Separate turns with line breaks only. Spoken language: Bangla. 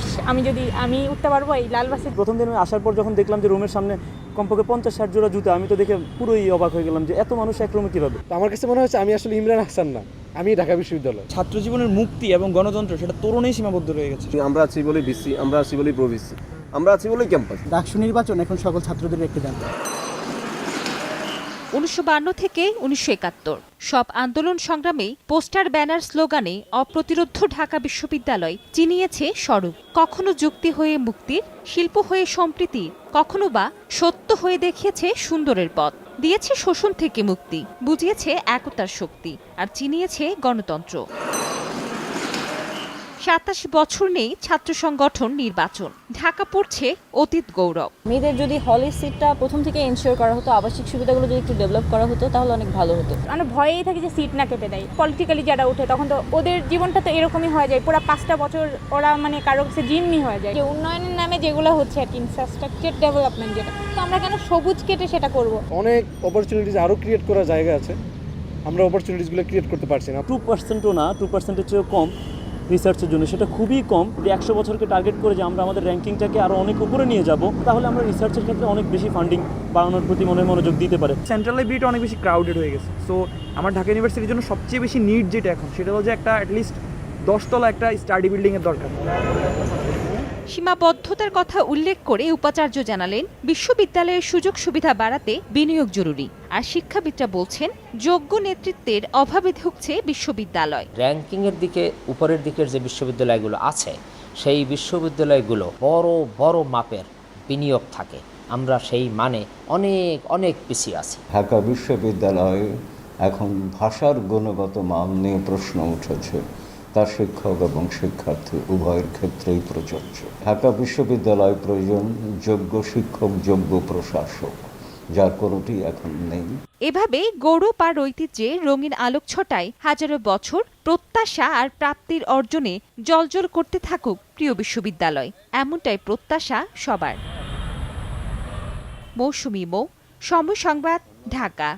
ইস আমি যদি আমি উঠতে পারব এই লাল বাসে?
প্রথম দিন আমি আসার পর যখন দেখলাম যে রুমের সামনে কমপক্ষে পঞ্চাশ ষাট জোড়া জুতা আমি তো দেখে পুরোই অবাক হয়ে গেলাম যে এত মানুষ এক রুমে কীভাবে
আমার কাছে মনে হচ্ছে আমি আসলে ইমরান হাসান না আমি ঢাকা বিশ্ববিদ্যালয়।
ছাত্র জীবনের মুক্তি এবং গণতন্ত্র সেটা তরুণেই সীমাবদ্ধ রয়ে গেছে।
আমরা আছি বলে বিসি আমরা আছি বলেই প্রভিসি আমরা আছি বলেই ক্যাম্পাস।
ডাকসু নির্বাচন এখন সকল ছাত্রদের একটি দান
উনিশশো থেকে উনিশশো একাত্তর। সব আন্দোলন সংগ্রামেই পোস্টার ব্যানার স্লোগানে অপ্রতিরোধ ঢাকা বিশ্ববিদ্যালয় চিনিয়েছে স্বরূপ। কখনো যুক্তি হয়ে মুক্তির, শিল্প হয়ে সম্প্রীতি কখনো বা সত্য হয়ে দেখিয়েছে সুন্দরের পথ। দিয়েছে শোষণ থেকে মুক্তি, বুঝিয়েছে একতার শক্তি, আর চিনিয়েছে গণতন্ত্র। সাতাশ বছর নেই ছাত্র সংগঠন নির্বাচন। ঢাকা পড়ছে অতীত গৌরব।
মেয়েদের যদি হলের সিটটা প্রথম থেকে এনশিওর করা হতো আবাসিক সুবিধাগুলো যদি একটু ডেভেলপ করা হতো তাহলে অনেক ভালো হতো।
আমরা ভয়েই থাকি যে সিট না কেটে দেয়। পলিটিক্যালি যারা উঠে তখন তো ওদের জীবনটা তো এরকমই হয়ে যায়। পুরো পাঁচটা বছর ওরা মানে কারও কাছে জিম্মি হয়ে যায়। যে উন্নয়নের নামে যেগুলো হচ্ছে আর কি ইনফ্রাস্ট্রাকচার ডেভেলপমেন্ট যেটা তো আমরা কেন সবুজ কেটে সেটা করব?
অনেক অপরচুনিটিস আরও ক্রিয়েট করার জায়গা আছে। আমরা অপরচুনিটিসগুলো ক্রিয়েট করতে পারছি না।
টু পার্সেন্টও না টু পার্সেন্টের চেয়েও কম। রিসার্চের জন্য। সেটা খুবই কম। যদি একশো বছরকে টার্গেট করে যে আমরা আমাদের র্যাঙ্কিংটাকে আরও অনেক উপরে নিয়ে যাব, তাহলে আমরা রিসার্চের ক্ষেত্রে অনেক বেশি ফান্ডিং বাড়ানোর প্রতি মনে মনোযোগ দিতে পারে।
সেন্ট্রাল লাইব্রেরিটা অনেক বেশি ক্রাউডেড হয়ে গেছে। সো আমার ঢাকা ইউনিভার্সিটির জন্য সবচেয়ে বেশি নিড যেটা এখন, সেটা হলো যে একটা অ্যাটলিস্ট দশতলা একটা স্টাডি বিল্ডিংয়ের দরকার।
সীমাবদ্ধতার কথা উল্লেখ করে উপাচার্য জানালেন বিশ্ববিদ্যালয়ের সুযোগ সুবিধা বাড়াতে বিনিয়োগ জরুরি। আর শিক্ষাবিদরা বলছেন যোগ্য নেতৃত্বের অভাবে ঢুকছে বিশ্ববিদ্যালয়।
র্যাঙ্কিংয়ের দিকে উপরের দিকের যে বিশ্ববিদ্যালয়গুলো আছে সেই বিশ্ববিদ্যালয়গুলো বড় বড় মাপের বিনিয়োগ থাকে। আমরা সেই মানে অনেক অনেক পিছিয়ে আছি।
ঢাকা বিশ্ববিদ্যালয়ে এখন ভাষার গুণগত মান নিয়ে প্রশ্ন উঠেছে। তা শিক্ষক এবং শিক্ষার্থী উভয়ের ক্ষেত্রেই প্রযোজ্য। ঢাকা বিশ্ববিদ্যালয় প্রয়োজন যোগ্য শিক্ষক, যোগ্য প্রশাসক, যার কোনোটি এখন নেই।
এভাবে গৌরব আর ঐতিহ্যে রঙিন আলোক ছটায় হাজারো বছর প্রত্যাশা আর প্রাপ্তির অর্জনে জলজল করতে থাকুক প্রিয় বিশ্ববিদ্যালয়। এমনটাই প্রত্যাশা সবার। মৌসুমি মৌ সময় সংবাদ ঢাকা।